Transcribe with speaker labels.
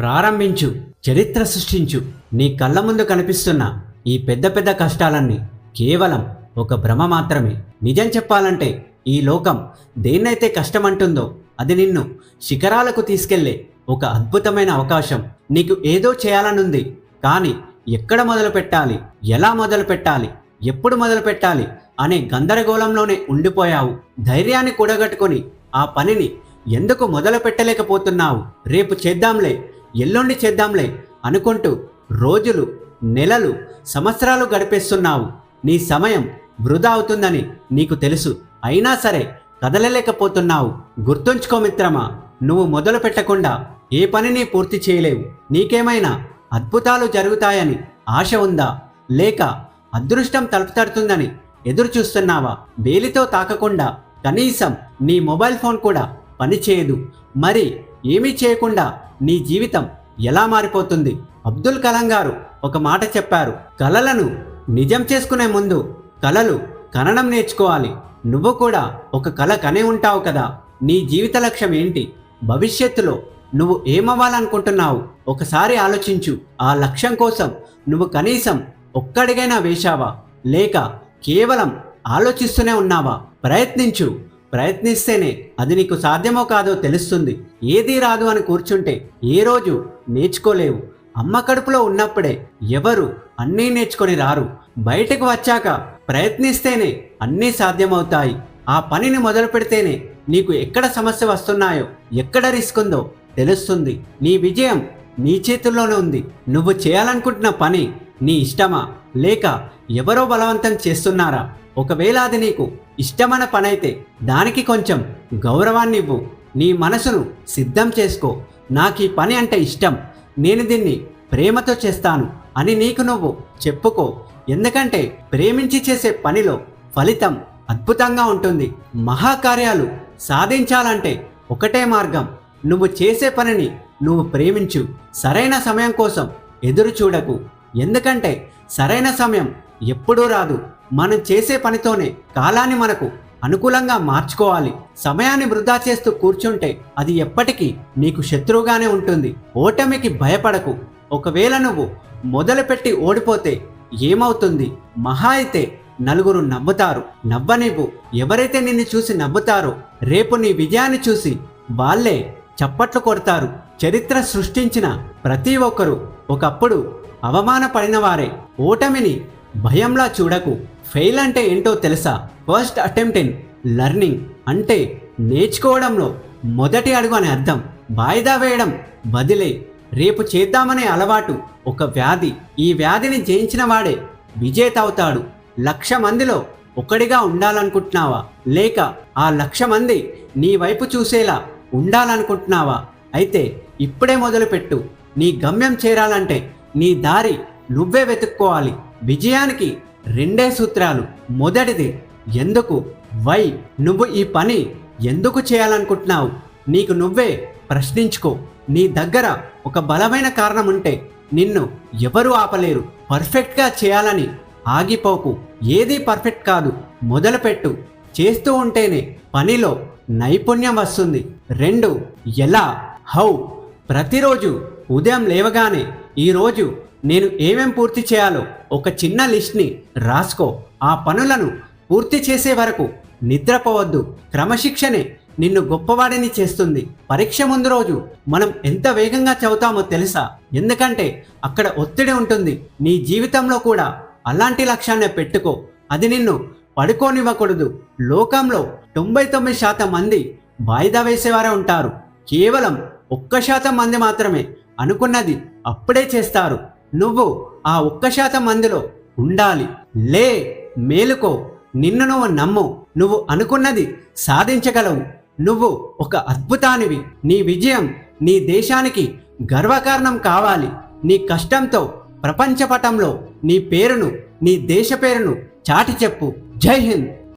Speaker 1: ప్రారంభించు చరిత్ర సృష్టించు. నీ కళ్ళ ముందు కనిపిస్తున్న ఈ పెద్ద పెద్ద కష్టాలన్నీ కేవలం ఒక భ్రమ మాత్రమే. నిజం చెప్పాలంటే ఈ లోకం దేన్నైతే కష్టమంటుందో అది నిన్ను శిఖరాలకు తీసుకెళ్ళే ఒక అద్భుతమైన అవకాశం. నీకు ఏదో చేయాలనుంది కానీ ఎక్కడ మొదలు పెట్టాలి ఎలా మొదలు పెట్టాలి ఎప్పుడు మొదలు పెట్టాలి అనే గందరగోళంలోనే ఉండిపోయావు. ధైర్యాన్ని కూడగట్టుకొని ఆ పనిని ఎందుకు మొదలు పెట్టలేకపోతున్నావు? రేపు చేద్దాంలే ఎల్లుండి చేద్దాంలే అనుకుంటూ రోజులు నెలలు సంవత్సరాలు గడిపేస్తున్నావు. నీ సమయం వృధా అవుతుందని నీకు తెలుసు. అయినా సరే కదలలేకపోతున్నావు. గుర్తుంచుకో మిత్రమా నువ్వు మొదలు పెట్టకుండా ఏ పనిని పూర్తి చేయలేవు. నీకేమైనా అద్భుతాలు జరుగుతాయని ఆశ ఉందా? లేక అదృష్టం తలుపుతడుతుందని ఎదురు చూస్తున్నావా వేలితో తాకకుండా కనీసం నీ మొబైల్ ఫోన్ కూడా పనిచేయదు. మరి ఏమీ చేయకుండా నీ జీవితం ఎలా మారిపోతుంది? అబ్దుల్ కలాం గారు ఒక మాట చెప్పారు. కలలను నిజం చేసుకునే ముందు కలలు కనడం నేర్చుకోవాలి. నువ్వు కూడా ఒక కల కనే ఉంటావు కదా. నీ జీవిత లక్ష్యం ఏంటి? భవిష్యత్తులో నువ్వు ఏమవ్వాలనుకుంటున్నావు? ఒకసారి ఆలోచించు. ఆ లక్ష్యం కోసం నువ్వు కనీసం ఒక్కడిగైనా వేశావా? లేక కేవలం ఆలోచిస్తూనే ఉన్నావా? ప్రయత్నించు. ప్రయత్నిస్తేనే అది నీకు సాధ్యమో కాదో తెలుస్తుంది. ఏదీ రాదు అని కూర్చుంటే ఏ రోజు నేర్చుకోలేవు. అమ్మ కడుపులో ఉన్నప్పుడే ఎవరు అన్నీ నేర్చుకొని రారు. బయటకు వచ్చాక ప్రయత్నిస్తేనే అన్నీ సాధ్యమవుతాయి. ఆ పనిని మొదలు పెడితేనే నీకు ఎక్కడ సమస్య వస్తున్నాయో ఎక్కడ రిస్క్ ఉందో తెలుస్తుంది. నీ విజయం నీ చేతుల్లోనే ఉంది. నువ్వు చేయాలనుకుంటున్న పని నీ ఇష్టమా? లేక ఎవరో బలవంతం చేస్తున్నారా? ఒకవేళ అది నీకు ఇష్టమైన పనైతే దానికి కొంచెం గౌరవాన్ని ఇవ్వు నీ మనసును సిద్ధం చేసుకో. నాకు ఈ పని అంటే ఇష్టం. నేను దీన్ని ప్రేమతో చేస్తాను అని నీకు నువ్వు చెప్పుకో. ఎందుకంటే ప్రేమించి చేసే పనిలో ఫలితం అద్భుతంగా ఉంటుంది. మహాకార్యాలు సాధించాలంటే ఒకటే మార్గం. నువ్వు చేసే పనిని నువ్వు ప్రేమించు. సరైన సమయం కోసం ఎదురు చూడకు. ఎందుకంటే సరైన సమయం ఎప్పుడూ రాదు. మనం చేసే పనితోనే కాలాన్ని మనకు అనుకూలంగా మార్చుకోవాలి. సమయాన్ని వృధా చేస్తూ కూర్చుంటే అది ఎప్పటికీ నీకు శత్రువుగానే ఉంటుంది. ఓటమికి భయపడకు. ఒకవేళ నువ్వు మొదలుపెట్టి ఓడిపోతే ఏమవుతుంది? మహా అయితే నలుగురు నవ్వుతారు నవ్వనివ్వు. ఎవరైతే నిన్ను చూసి నవ్వుతారో రేపు నీ విజయాన్ని చూసి వాళ్ళే చప్పట్లు కొడతారు. చరిత్ర సృష్టించిన ప్రతి ఒక్కరూ ఒకప్పుడు అవమానపడిన వారే. ఓటమిని భయంలా చూడకు. ఫెయిల్ అంటే ఏంటో తెలుసా? ఫస్ట్ అటెంప్ట్ ఇన్ లెర్నింగ్ అంటే నేర్చుకోవడంలో మొదటి అడుగు అని అర్థం. వాయిదా వేయడం బదిలే. రేపు చేద్దామనే అలవాటు ఒక వ్యాధి. ఈ వ్యాధిని జయించిన వాడే విజేత అవుతాడు. లక్ష మందిలో ఒకడిగా ఉండాలనుకుంటున్నావా? లేక ఆ లక్ష మంది నీ వైపు చూసేలా ఉండాలనుకుంటున్నావా? అయితే ఇప్పుడే మొదలుపెట్టు. నీ గమ్యం చేరాలంటే నీ దారి నువ్వే వెతుక్కోవాలి. విజయానికి రెండే సూత్రాలు. మొదటిది ఎందుకు వై నువ్వు ఈ పని ఎందుకు చేయాలనుకుంటున్నావు? నీకు నువ్వే ప్రశ్నించుకో. నీ దగ్గర ఒక బలమైన కారణం ఉంటే నిన్ను ఎవరు ఆపలేరు. పర్ఫెక్ట్గా చేయాలని ఆగిపోకు. ఏది పర్ఫెక్ట్ కాదు. మొదలుపెట్టు. చేస్తూ ఉంటేనే పనిలో నైపుణ్యం వస్తుంది. రెండు ఎలా? హౌ? ప్రతిరోజు ఉదయం లేవగానే ఈరోజు నేను ఏమేం పూర్తి చేయాలో ఒక చిన్న లిస్ట్ని రాసుకో. ఆ పనులను పూర్తి చేసే వరకు నిద్రపోవద్దు. క్రమశిక్షణే నిన్ను గొప్పవాడిని చేస్తుంది. పరీక్ష ముందు రోజు మనం ఎంత వేగంగా చదువుతామో తెలుసా? ఎందుకంటే అక్కడ ఒత్తిడి ఉంటుంది. నీ జీవితంలో కూడా అలాంటి లక్ష్యాన్ని పెట్టుకో. అది నిన్ను పడుకోనివ్వకూడదు. లోకంలో తొంభై తొమ్మిది శాతం మంది వాయిదా వేసేవారే ఉంటారు. కేవలం ఒక్క శాతం మంది మాత్రమే అనుకున్నది అప్పుడే చేస్తారు. నువ్వు ఆ ఒక్క శాతం మందిలో ఉండాలి. లే మేలుకో. నిన్ను నువ్వు నమ్ము. నువ్వు అనుకున్నది సాధించగలవు. నువ్వు ఒక అద్భుతానివి. నీ విజయం నీ దేశానికి గర్వకారణం కావాలి. నీ కష్టంతో ప్రపంచపటంలో నీ పేరును నీ దేశ పేరును చాటి చెప్పు జై హింద్.